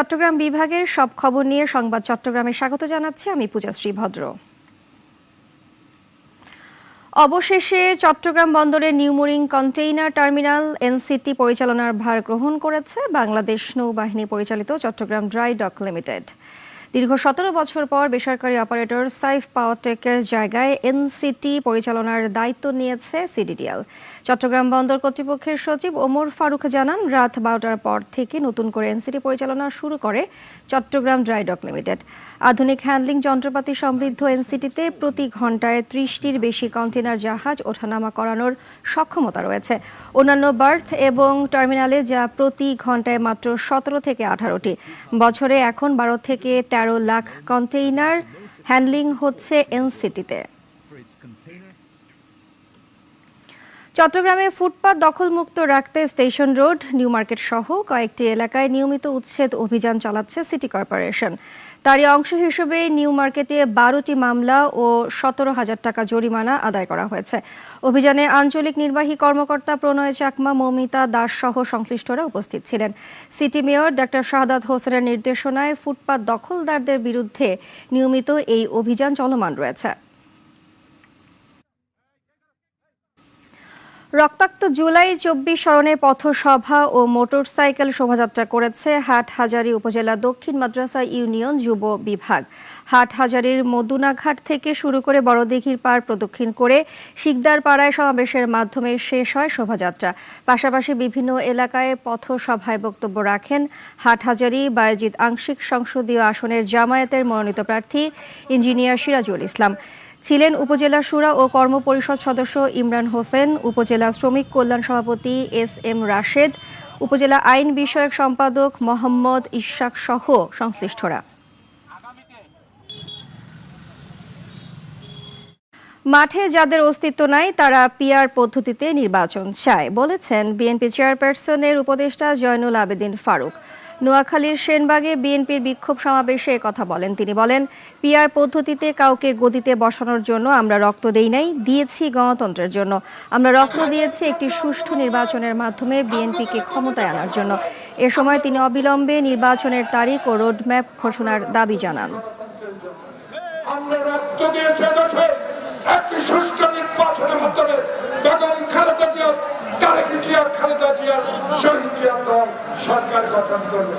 চট্টগ্রাম বিভাগের সব খবর নিয়ে সংবাদ চট্টগ্রামে স্বাগত জানাচ্ছি। আমি পূজাশ্রী ভদ্র অবশেষে চট্টগ্রাম বন্দরের নিউমোরিং কন্টেইনার টার্মিনাল এনসিটি পরিচালনার ভার গ্রহণ করেছে বাংলাদেশ নৌবাহিনী পরিচালিত চট্টগ্রাম ড্রাই ডক লিমিটেড। দীর্ঘ সতেরো বছর পর বেসরকারি অপারেটর সাইফ পাওয়ারটেকের জায়গায় এনসিটি পরিচালনার দায়িত্ব নিয়েছে সিডিডিএল। চট্টগ্রাম বন্দর কর্তৃপক্ষের সচিব ওমর ফারুক জানান, রাত বারোটার পর থেকে নতুন করে এনসিটি পরিচালনা শুরু করে চট্টগ্রাম ড্রাই ডক লিমিটেড। আধুনিক হ্যান্ডলিং যন্ত্রপাতি সমৃদ্ধ এনসিটিতে প্রতি ঘন্টায় ত্রিশটির বেশি কন্টেনার জাহাজ ওঠানামা করানোর সক্ষমতা রয়েছে। অন্যান্য বার্থ এবং টার্মিনালে যা প্রতি ঘন্টায় মাত্র সতেরো থেকে আঠারোটি। বছরে এখন বারো থেকে তেরো লাখ কন্টেইনার হ্যান্ডলিং হচ্ছে এনসিটিতে। চট্টগ্রামে ফুটপাত দখলমুক্ত রাখতে স্টেশন রোড নিউ মার্কেট সহ কয়েকটি এলাকায় নিয়মিত উচ্ছেদ অভিযান চালাচ্ছে সিটি কর্পোরেশন। তারই অংশ হিসেবে নিউ মার্কেটে বারোটি মামলা ও সতেরো হাজার টাকা জরিমানা আদায় করা হয়েছে। অভিযানে আঞ্চলিক নির্বাহী কর্মকর্তা প্রণয় চাকমা, মমিতা দাস সহ সংশ্লিষ্টরা উপস্থিত ছিলেন। সিটি মেয়র ডক্টর শাহাদাত হোসেনের নির্দেশনায় ফুটপাত দখলদারদের বিরুদ্ধে নিয়মিত এই অভিযান চলমান রয়েছে। রক্তাক্ত জুলাই চব্বিশ স্মরণে পথসভা ও মোটরসাইকেল শোভাযাত্রা করেছে হাটহাজারী উপজেলা দক্ষিণ মাদ্রাসা ইউনিয়ন যুব বিভাগ। হাটহাজারীর মদুনাঘাট থেকে শুরু করে বড়দিঘির পাড় প্রদক্ষিণ করে শিকদার পাড়ায় সমাবেশের মাধ্যমে শেষ হয় শোভাযাত্রা। পাশাপাশি বিভিন্ন এলাকায় পথসভায় বক্তব্য রাখেন হাটহাজারী বায়জিৎ আংশিক সংসদীয় আসনের জামায়াতের মনোনীত প্রার্থী ইঞ্জিনিয়ার সিরাজুল ইসলাম। ছিলেন উপজেলা সুরা ও কর্মপরিষদ সদস্য ইমরান হোসেন, উপজেলা শ্রমিক কল্যাণ সভাপতি এস এম রাশেদ, উপজেলা আইন বিষয়ক সম্পাদক মোহাম্মদ ইশাক সহ সংশ্লিষ্টরা। মাঠে যাদের অস্তিত্ব নাই, তারা পিআর পদ্ধতিতে নির্বাচন চায়, বলেছেন বিএনপি চেয়ারপারসনের উপদেষ্টা জয়নুল আবেদিন ফারুক। নোয়াখালীর সেনবাগে বিএনপির বিক্ষোভ সমাবেশে কথা বলেন তিনি। বলেন, পিআর পদ্ধতিতে কাউকে গদিতে বসানোর জন্য আমরা রক্ত দেই নাই, দিয়েছি গণতন্ত্রের জন্য। আমরা রক্ত দিয়েছি একটি সুষ্ঠু নির্বাচনের মাধ্যমে বিএনপিকে ক্ষমতায় আনার জন্য। এ সময় তিনি অবিলম্বে নির্বাচনের তারিখ ও রোডম্যাপ ঘোষণার দাবি জানান। আমরা রক্ত একটি সুষ্ঠু নির্বাচনের মাধ্যমে বেগম খালেদা জিয়া, তারেক জিয়া, খালেদা জিয়ার শহীদ জিয়া দল সরকার গঠন করবে।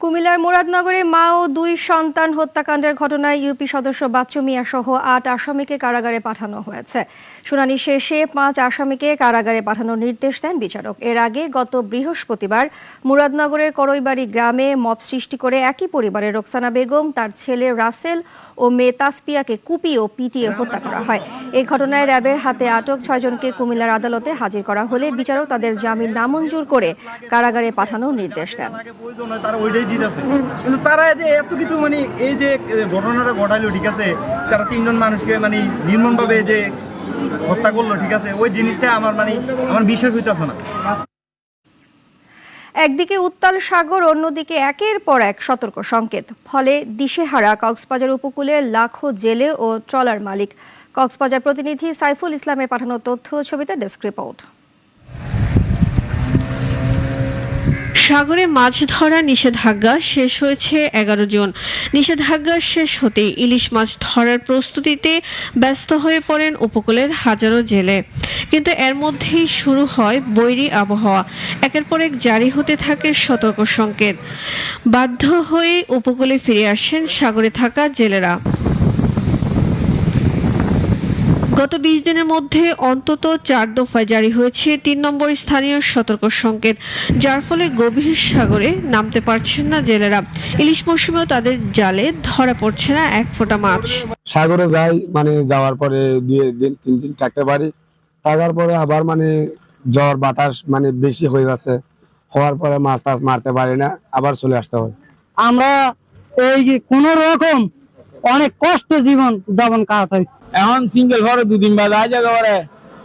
কুমিল্লার মুরাদনগরে মা ও দুই সন্তান হত্যাকাণ্ডের ঘটনায় ইউপি সদস্য বাচ্চু মিয়া সহ আট আসামিকে কারাগারে পাঠানো হয়েছে। শুনানি শেষে পাঁচ আসামিকে কারাগারে পাঠানোর নির্দেশ দেন বিচারক। এর আগে গত বৃহস্পতিবার মুরাদনগরের করইবাড়ি গ্রামে মব সৃষ্টি করে একই পরিবারের রোকসানা বেগম, তার ছেলে রাসেল ও মেয়ে তাসপিয়াকে কুপিয়ে ও পিটিয়ে হত্যা করা হয়। এই ঘটনায় র্যাবের হাতে আটক ছয়জনকে কুমিল্লার আদালতে হাজির করা হলে বিচারক তাদের জামিন নামঞ্জুর করে কারাগারে পাঠানোর নির্দেশ দেন। তারা যে এত কিছু মানে এই যে ঘটনাটা ঘটাইলো, ঠিক আছে? তারা তিনজন মানুষকে মানে নির্মমভাবে যে হত্যা করল, ঠিক আছে? ওই জিনিসটা আমার মানে আমার বিশ্বাস হইতেছে না। একদিকে উত্তাল সাগর, অন্যদিকে একের পর এক সতর্ক সংকেত। ফলে দিশেহারা কক্সবাজার উপকূলের লাখো জেলে ও ট্রলার মালিক। কক্সবাজার প্রতিনিধি সাইফুল ইসলামের পাঠানো তথ্য, ছবিতে ডেস্ক রিপোর্ট। সাগরে মাছ ধরা নিষেধাজ্ঞা শেষ হয়েছে এগারো জুন। নিষেধাজ্ঞা শেষ হতে ইলিশ মাছ ধরার প্রস্তুতিতে ব্যস্ত হয়ে পড়েন উপকূলের হাজারো জেলে। কিন্তু এর মধ্যেই শুরু হয় বৈরী আবহাওয়া। একের পর এক জারি হতে থাকে সতর্ক সংকেত। বাধ্য হয়ে উপকূলে ফিরে আসেন সাগরে থাকা জেলেরা। গত বিশ দিনের মধ্যে অন্তত চার দফায় জারি হয়েছে তিন নম্বর স্থানীয় সতর্ক সংকেত যার ফলে গভীর সাগরে নামতে পারছেন না জেলেরা। ইলিশ মৌসুমেও তাদের জালে ধরা পড়ছে না এক ফোঁটা মাছ। সাগরে যাই মানে যাওয়ার পরে দুই দিন তিন দিন থাকতে পারি। থাকার পরে আবার মানে জ্বর বাতাস মানে বেশি হয়ে যাচ্ছে। হওয়ার পরে মাছ টাছ মারতে পারি না আবার চলে আসতে হয়। আমরা এই যে কোন রকম অনেক কষ্ট জীবন যাপন কাটাই এখন সিঙ্গেল ঘরে দুদিন বাদ আয় জায়গা করে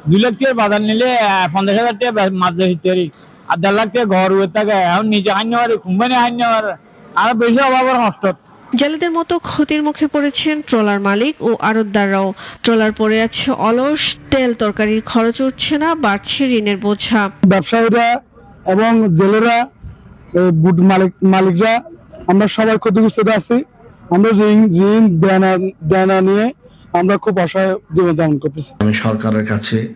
দুই লাখ টাকা বাজার নিলে পঞ্চাশ হাজার টাকা মাছ দিতে পারি আর দেড় লাখ টাকা ঘর হয়ে থাকে। এখন নিজে হান্য পারে কোম্পানি হান্য পারে আর বেশি অভাবের নষ্ট জেলেদের মতো ক্ষতির মুখে পড়েছেন ট্রলার মালিক ও আড়তদাররাও। ট্রলার পড়ে আছে অলস তেল তরকারির খরচ উঠছে না বাড়ছে ঋণের বোঝা। ব্যবসায়ীরা এবং জেলেরা এই বুট মালিক মালিকরা আমরা সবাই ক্ষতিগ্রস্ত আছি। আমরা ঋণ ঋণ দেনা দেনা নিয়ে আমরা খুব অসহায় জীবনযাপন করতেছি। আমি সরকারের কাছে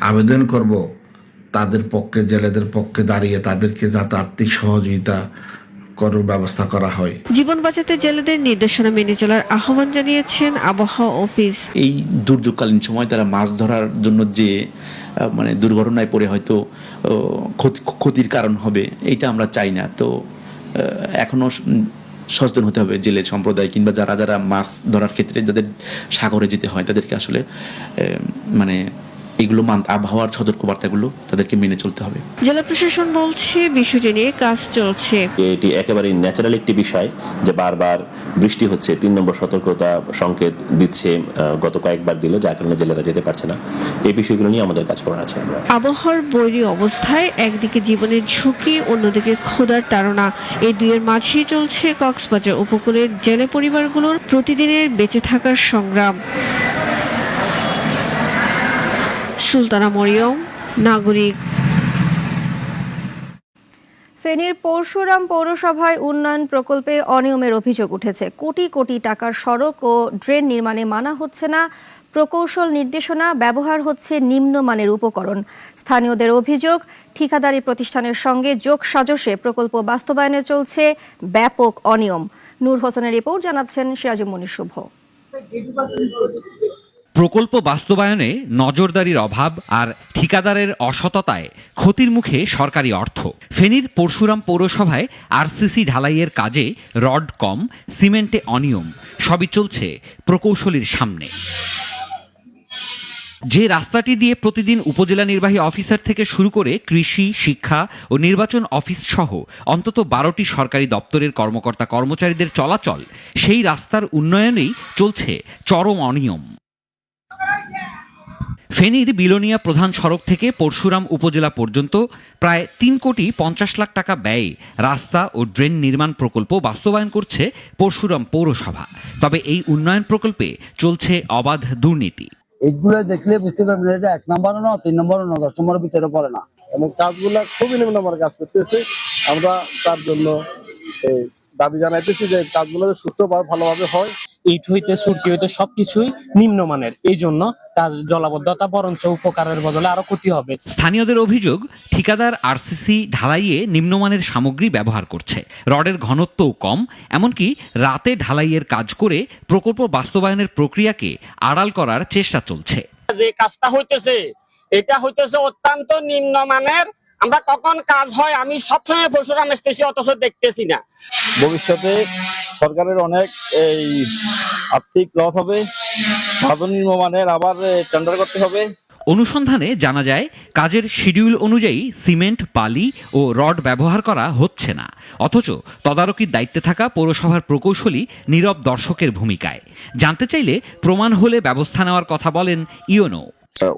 আবেদন করব তাদের পক্ষে জেলেদের পক্ষে দাঁড়িয়ে তাদেরকে যাতে আর্থিক সহযোগিতা করার ব্যবস্থা করা হয়। জীবন বাঁচাতে জেলেদের নির্দেশনা মেনে চলার আহ্বান জানিয়েছেন আবহাওয়া অফিস। এই দুর্যোগকালীন সময় তারা মাছ ধরার জন্য যে মানে দুর্ঘটনায় পড়ে হয়তো ক্ষতি- ক্ষতির কারণ হবে এটা আমরা চাই না। তো আহ, এখনও সচেতন হতে হবে জেলে সম্প্রদায় কিংবা যারা যারা মাছ ধরার ক্ষেত্রে যাদের সাগরে যেতে হয়, তাদেরকে আসলে মানে এগুলো মান আবহাওয়ার সতর্কবার্তাগুলো তাদেরকে মেনে চলতে হবে। জেলা প্রশাসন বলছে বিষয়টি নিয়ে কাজ চলছে। এটি একেবারে ন্যাচারাল একটি বিষয় যে বারবার বৃষ্টি হচ্ছে তিন নম্বর সতর্কতা সংকেত দিচ্ছে গত কয়েকবার দিল যার কারণে জেলেরা যেতে পারছে না। এই বিষয়গুলো নিয়ে আমাদের কাজ করার আছে আবহাওয়ার বৈরী অবস্থায় একদিকে জীবনের ঝুঁকি অন্যদিকে ক্ষুধার তাড়না। এই দুইয়ের মাঝেই চলছে কক্সবাজার উপকূলের জেলে পরিবারগুলোর প্রতিদিনের বেঁচে থাকার সংগ্রাম। সুলতানা মরিয়ম, নাগরিক। ফেনীর পরশুরাম পৌরসভায় উন্নয়ন প্রকল্পে অনিয়মের অভিযোগ উঠেছে। কোটি কোটি টাকার সড়ক ও ড্রেন নির্মাণে মানা হচ্ছে না। প্রকৌশল নির্দেশনা ব্যবহার হচ্ছে নিম্নমানের উপকরণ। স্থানীয়দের অভিযোগ, ঠিকাদারি প্রতিষ্ঠানের সঙ্গে যোগ সাজসে প্রকল্প বাস্তবায়নে চলছে ব্যাপক অনিয়ম। নূর হোসেনের রিপোর্ট জানাচ্ছেন সিরাজুমনি শুভ। প্রকল্প বাস্তবায়নে নজরদারির অভাব আর ঠিকাদারের অসততায় ক্ষতির মুখে সরকারি অর্থ। ফেনীর পরশুরাম পৌরসভায় আরসিসি ঢালাইয়ের কাজে রড কম, সিমেন্টে অনিয়ম, সবই চলছে প্রকৌশলীর সামনে। যে রাস্তাটি দিয়ে প্রতিদিন উপজেলা নির্বাহী অফিসার থেকে শুরু করে কৃষি, শিক্ষা ও নির্বাচন অফিস সহ অন্তত বারোটি সরকারি দপ্তরের কর্মকর্তা কর্মচারীদের চলাচল, সেই রাস্তার উন্নয়নেই চলছে চরম অনিয়ম। ফেনীর বিলোনিয়া প্রধান সড়ক থেকে পরশুরাম উপজেলা পর্যন্ত প্রায় তিন কোটি পঞ্চাশ লাখ টাকা ব্যয়ে রাস্তা ও ড্রেন নির্মাণ প্রকল্প বাস্তবায়ন করছে পরশুরাম পৌরসভা। তবে এই উন্নয়ন প্রকল্পে চলছে অবাধ দুর্নীতি। এইগুলো দেখলে বুঝতে পারবেন এটা এক নম্বরও না, তিন নম্বরও না, দশ নম্বরের ভিতরে পড়ে না। এবং কাজগুলো খুবই নিম্নমানের কাজ করতেছে। আমরা তার জন্য দাবি জানাইতেছি যে কাজগুলো সুস্থ ভালোভাবে হয়। ইট হইতে সুরকি হইতে সবকিছুই নিম্নমানের। এই জন্য তার জলাবদ্ধতা বরঞ্চ উপকারের বদলে আরও ক্ষতি হবে। স্থানীয়দের অভিযোগ ঠিকাদার আরসিসি ঢালাইয়ে নিম্নমানের সামগ্রী ব্যবহার করছে। রডের ঘনত্বও কম এমনকি রাতে ঢালাইয়ের কাজ করে প্রকল্প বাস্তবায়নের প্রক্রিয়াকে আড়াল করার চেষ্টা চলছে। যে কাজটা হইতেছে এটা হইতেছে অত্যন্ত নিম্নমানের। আমরা কখন কাজ হয় আমি সবসময় পরশুরাম এসতেছি অথচ দেখতেছি না। ভবিষ্যতে সরকারের অনেক এই আর্থিক লস হবে নির্মাণের আবার টেন্ডার করতে হবে। অনুসন্ধানে জানা যায়, কাজের শিডিউল অনুযায়ী সিমেন্ট বালি ও রড ব্যবহার করা হচ্ছে না। অথচ তদারকির দায়িত্বে থাকা পৌরসভার প্রকৌশলী নীরব দর্শকের ভূমিকায়। জানতে চাইলে প্রমাণ হলে ব্যবস্থা নেওয়ার কথা বলেন ইওনো।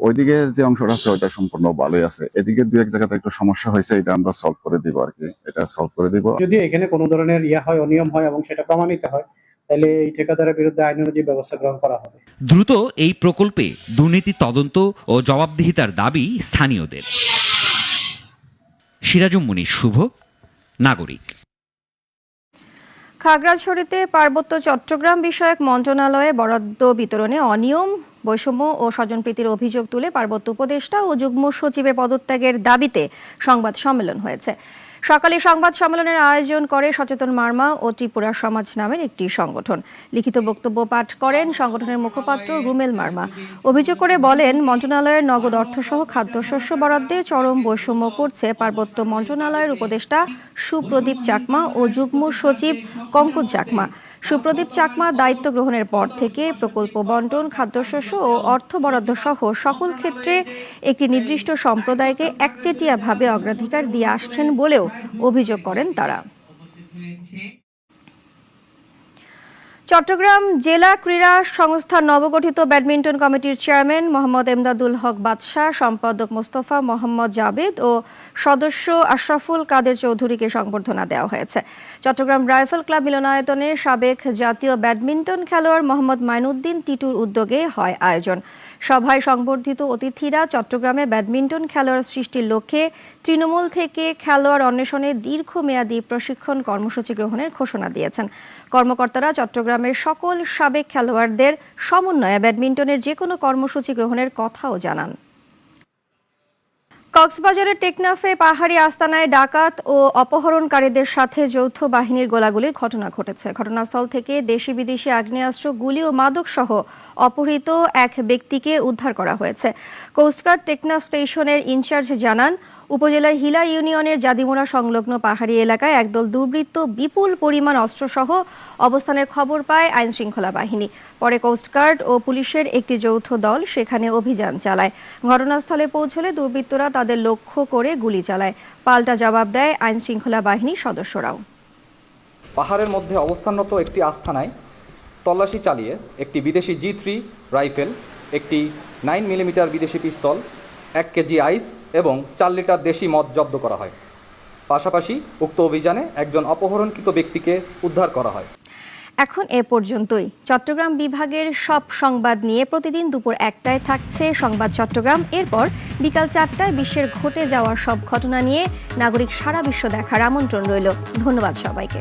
ওইদিকে যে অংশটা আছে ওইটা সম্পূর্ণ ভালোই আছে। এদিকে দু এক জায়গাতে একটু সমস্যা হয়েছে এটা আমরা সলভ করে দিব আর কি। এটা সলভ করে দিব। যদি এখানে কোনো ধরনের ইয়া হয় অনিয়ম হয় এবং সেটা প্রমাণিত হয় তাহলে এই ঠিকাদারের বিরুদ্ধে আইন অনুযায়ী ব্যবস্থা গ্রহণ করা হবে। দ্রুত এই প্রকল্পে দুর্নীতি তদন্ত ও জবাবদিহিতার দাবি স্থানীয়দের। সিরাজুম মুনির শুভ নাগরিক। খাগড়াছড়িতে পার্বত্য চট্টগ্রাম বিষয়ক মন্ত্রণালয়ে বরাদ্দ বিতরণে অনিয়ম বৈষম্য ও স্বজনপ্রীতির অভিযোগ তুলে পার্বত্য উপদেষ্টা ও যুগ্ম সচিবের পদত্যাগের দাবিতে সংবাদ সম্মেলন হয়েছে। সকালে সংবাদ সম্মেলনের আয়োজন করে সচেতন মার্মা ও ত্রিপুরা সমাজ নামের একটি সংগঠন। লিখিত বক্তব্য পাঠ করেন সংগঠনের মুখপাত্র রুমেল মার্মা। অভিযোগ করে বলেন, মন্ত্রণালয়ের নগদ অর্থসহ খাদ্যশস্য বরাদ্দে চরম বৈষম্য করছে পার্বত্য মন্ত্রণালয়ের উপদেষ্টা সুপ্রদীপ চাকমা ও যুগ্ম সচিব কঙ্কজ চাকমা। সুপ্রদীপ চাকমা দায়িত্ব গ্রহণের পর থেকে প্রকল্প বন্টন, খাদ্যশস্য ও অর্থ বরাদ্দ সহ সকল ক্ষেত্রে একটি নির্দিষ্ট সম্প্রদায়কে একচেটিয়াভাবে অগ্রাধিকার দিয়ে আসছেন বলেও অভিযোগ করেন তারা। চট্টগ্রাম জেলা ক্রীড়া সংস্থা নবগঠিত ব্যাডমিন্টন কমিটির চেয়ারম্যান মোহাম্মদ এমদাদুল হক বাদশাহ, সম্পাদক মোস্তফা মোহাম্মদ জাবেদ ও সদস্য আশরাফুল কাদের চৌধুরীকে সংবর্ধনা দেওয়া হয়েছে। চট্টগ্রাম রাইফেল ক্লাব মিলনায়তনে সাবেক জাতীয় ব্যাডমিন্টন খেলোয়াড় মোহাম্মদ মাইনুদ্দিন টিটুর উদ্যোগে হয় আয়োজন। সভায় সংবর্ধিত অতিথিরা চট্টগ্রামে ব্যাডমিন্টন খেলোয়াড় সৃষ্টির লক্ষ্যে তৃণমূল থেকে খেলোয়াড় অন্বেষণে দীর্ঘমেয়াদী প্রশিক্ষণ কর্মসূচি গ্রহণের ঘোষণা দিয়েছেন। কর্মকর্তারা চট্টগ্রামের সকল সাবেক খেলোয়াড়দের সমন্বয়ে ব্যাডমিন্টনের যে কোনো কর্মসূচি গ্রহণের কথাও জানান। কক্সবাজারের টেকনাফে পাহাড়ি আস্তানায় ডাকাত ও অপহরণকারীদের সাথে যৌথ বাহিনীর গোলাগুলির ঘটনা ঘটেছে। ঘটনাস্থল থেকে দেশি বিদেশি আগ্নেয়াস্ত্র, গুলি ও মাদক সহ অপহৃত এক ব্যক্তিকে উদ্ধার করা হয়েছে। কোস্টগার্ড টেকনাফ স্টেশনের ইনচার্জ জানান, উপজেলার হিলা ইউনিয়নের জাদিমোড়া সংলগ্ন পাহাড়ি এলাকায় একদল দুর্বৃত্ত বিপুল পরিমাণ অস্ত্রসহ অবস্থানের খবর পায় আইন শৃঙ্খলা বাহিনী। পরে কোস্টগার্ড ও পুলিশের একটি যৌথ দল সেখানে অভিযান চালায়। ঘটনাস্থলে পৌঁছলে দুর্বৃত্তরা তাদের লক্ষ্য করে গুলি চালায়। পাল্টা জবাব দেয় আইন শৃঙ্খলা বাহিনীর সদস্যরাও। পাহাড়ের মধ্যে অবস্থানরত একটি আস্থানায় তল্লাশি চালিয়ে একটি বিদেশি জি থ্রি রাইফেল, একটি নাইন মিলিমিটার বিদেশি পিস্তল, এক কেজি আইস এবং চার লিটার দেশি মদ জব্দ করা হয়। পাশাপাশি উক্ত অভিযানে একজন অপহরণকৃত ব্যক্তিকে উদ্ধার করা হয়। এখন এ পর্যন্তই। চট্টগ্রাম বিভাগের সব সংবাদ নিয়ে প্রতিদিন দুপুর একটায় থাকছে সংবাদ চট্টগ্রাম। এরপর বিকাল চারটায় বিশ্বের ঘটে যাওয়া সব ঘটনা নিয়ে নাগরিক সারা বিশ্ব দেখার আমন্ত্রণ রইল। ধন্যবাদ সবাইকে।